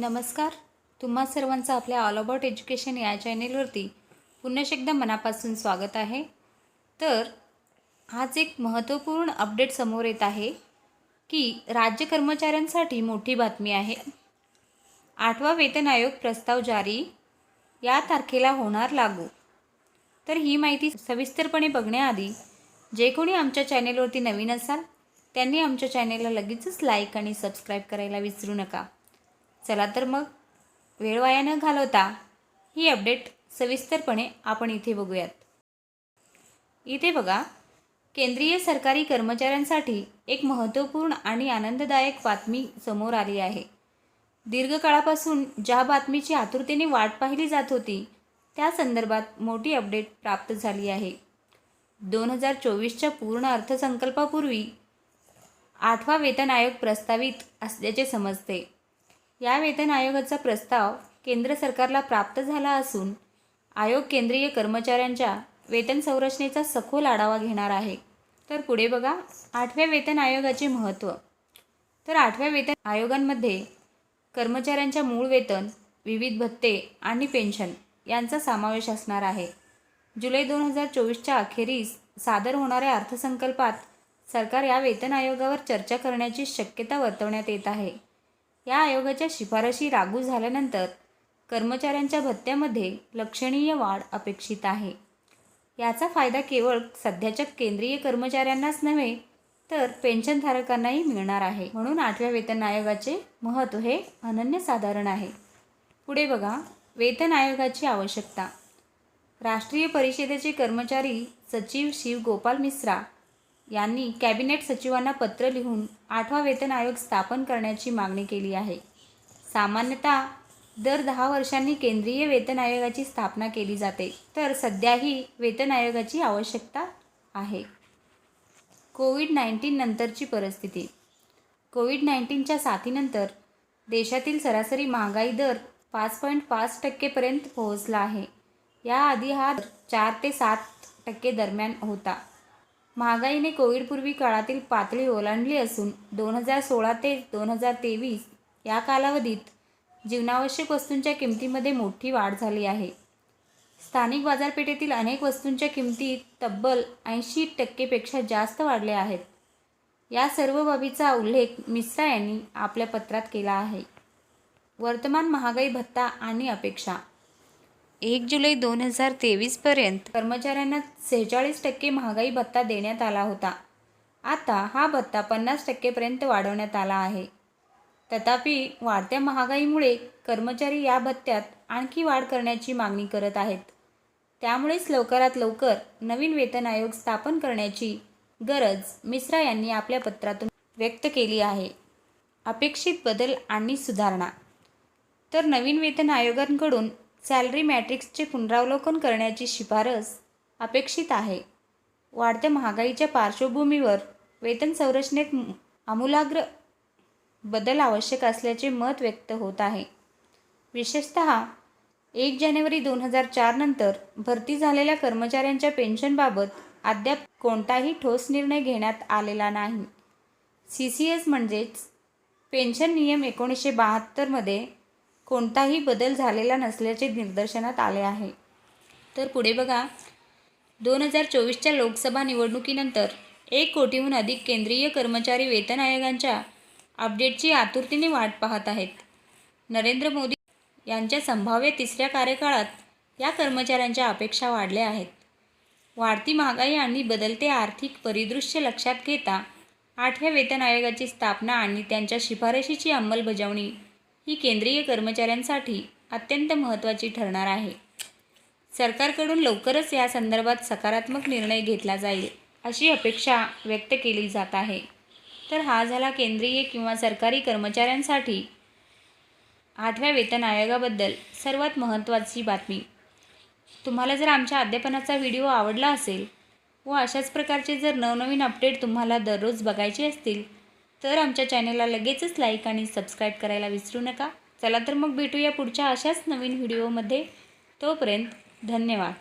नमस्कार. तुम्हा सर्वांचं आपल्या ऑल अबाउट एज्युकेशन या चॅनेलवरती पुन्हा एकदा मनापासून स्वागत आहे. तर आज एक महत्त्वपूर्ण अपडेट समोर येत आहे की राज्य कर्मचाऱ्यांसाठी मोठी बातमी आहे. आठवा वेतन आयोग प्रस्ताव जारी या तारखेला होणार लागू. तर ही माहिती सविस्तरपणे बघण्याआधी जे कोणी आमच्या चॅनेलवरती नवीन असाल त्यांनी आमच्या चॅनेलला लगेचच लाईक आणि सबस्क्राईब करायला विसरू नका. चला तर मग. वेळ वाया न घालवता ही अपडेट सविस्तरपणे आपण इथे बघूयात. इथे बघा केंद्रीय सरकारी कर्मचाऱ्यांसाठी एक महत्त्वपूर्ण आणि आनंददायक बातमी समोर आली आहे. दीर्घकाळापासून ज्या बातमीची आतुरतेने वाट पाहिली जात होती त्या संदर्भात मोठी अपडेट प्राप्त झाली आहे. दोन हजार चोवीसच्या पूर्ण अर्थसंकल्पापूर्वी आठवा वेतन आयोग प्रस्तावित असल्याचे समजते. या वेतन आयोगाचा प्रस्ताव केंद्र सरकारला प्राप्त झाला असून आयोग केंद्रीय कर्मचाऱ्यांच्या वेतन संरचनेचा सखोल आढावा घेणार आहे. तर पुढे बघा आठव्या वेतन आयोगाचे महत्त्व तर आठव्या वेतन आयोगांमध्ये कर्मचाऱ्यांच्या मूळ वेतन विविध भत्ते आणि पेन्शन यांचा समावेश असणार आहे. जुलै दोन हजार चोवीसच्या अखेरीस सादर होणाऱ्या अर्थसंकल्पात सरकार या वेतन आयोगावर चर्चा करण्याची शक्यता वर्तवण्यात येत आहे. या आयोगाच्या शिफारशी लागू झाल्यानंतर कर्मचाऱ्यांच्या भत्त्यामध्ये लक्षणीय वाढ अपेक्षित आहे. याचा फायदा केवळ सध्याच्या केंद्रीय कर्मचाऱ्यांनाच नव्हे तर पेन्शनधारकांनाही मिळणार आहे. म्हणून आठव्या वेतन आयोगाचे महत्त्व हे अनन्यसाधारण आहे. पुढे बघा वेतन आयोगाची आवश्यकता. राष्ट्रीय परिषदेचे कर्मचारी सचिव शिव गोपाल मिश्रा यांनी कॅबिनेट सचिवांना पत्र लिहून आठवा वेतन आयोग स्थापन करण्याची मागणी केली आहे. सामान्यतः दर दहा वर्षांनी केंद्रीय वेतन आयोगाची स्थापना केली जाते. तर सध्याही वेतन आयोगाची आवश्यकता आहे. कोविड नाईन्टीन नंतरची परिस्थिती. कोविड नाईन्टीनच्या साथीनंतर देशातील सरासरी महागाई दर पाच पॉईंट पाच टक्केपर्यंत पोहोचला आहे. याआधी हा दर चार ते सात टक्के दरम्यान होता. महागाईने कोविडपूर्वी काळातील पातळी ओलांडली असून दोन हजार सोळा ते दोन हजार तेवीस या कालावधीत जीवनावश्यक वस्तूंच्या किमतीमध्ये मोठी वाढ झाली आहे. स्थानिक बाजारपेठेतील अनेक वस्तूंच्या किमती तब्बल ऐंशी टक्केपेक्षा जास्त वाढल्या आहेत. या सर्व बाबीचा उल्लेख मिश्रा यांनी आपल्या पत्रात केला आहे. वर्तमान महागाई भत्ता आणि अपेक्षा एक जुलै दोन हजार तेवीसपर्यंत कर्मचाऱ्यांना सेहेचाळीस टक्के महागाई भत्ता देण्यात आला होता. आता हा भत्ता पन्नास टक्केपर्यंत वाढवण्यात आला आहे. तथापि वाढत्या महागाईमुळे कर्मचारी या भत्त्यात आणखी वाढ करण्याची मागणी करत आहेत. त्यामुळेच लवकरात लवकर नवीन वेतन आयोग स्थापन करण्याची गरज मिश्रा यांनी आपल्या पत्रातून व्यक्त केली आहे. अपेक्षित बदल आणि सुधारणा. तर नवीन वेतन आयोगांकडून सॅलरी मॅट्रिक्सचे पुनरावलोकन करण्याची शिफारस अपेक्षित आहे. वाढत्या महागाईच्या पार्श्वभूमीवर वेतन संरचनेत आमूलाग्र बदल आवश्यक असल्याचे मत व्यक्त होत आहे. विशेषत एक जानेवारी दोन हजार चार नंतर भरती झालेल्या कर्मचाऱ्यांच्या पेन्शनबाबत अद्याप कोणताही ठोस निर्णय घेण्यात आलेला नाही. सी सी एस म्हणजेच पेन्शन नियम एकोणीसशे बहात्तरमध्ये कोणताही बदल झालेला नसल्याचे निदर्शनात आले आहे. तर पुढे बघा. दोन हजार चोवीसच्या लोकसभा निवडणुकीनंतर एक कोटीहून अधिक केंद्रीय कर्मचारी वेतन आयोगांच्या अपडेटची आतुरतेने वाट पाहत आहेत. नरेंद्र मोदी यांच्या संभाव्य तिसऱ्या कार्यकाळात या कर्मचाऱ्यांच्या अपेक्षा वाढल्या आहेत. वाढती महागाई आणि बदलते आर्थिक परिदृश्य लक्षात घेता आठव्या वेतन आयोगाची स्थापना आणि त्यांच्या शिफारशीची अंमलबजावणी ही केंद्रीय कर्मचाऱ्यांसाठी अत्यंत महत्त्वाची ठरणार आहे. सरकारकडून लवकरच या संदर्भात सकारात्मक निर्णय घेतला जाईल अशी अपेक्षा व्यक्त केली जात आहे. तर हा झाला केंद्रीय किंवा सरकारी कर्मचाऱ्यांसाठी आठव्या वेतन आयोगाबद्दल सर्वात महत्त्वाची बातमी. तुम्हाला जर आमच्या अध्यापनाचा व्हिडिओ आवडला असेल व अशाच प्रकारचे जर नवनवीन अपडेट तुम्हाला दररोज बघायचे असतील तर आमच्या चॅनेलला लगेचच लाईक आणि सबस्क्राईब करायला विसरू नका. चला तर मग भेटूया पुढच्या अशाच नवीन व्हिडिओमध्ये. तोपर्यंत धन्यवाद.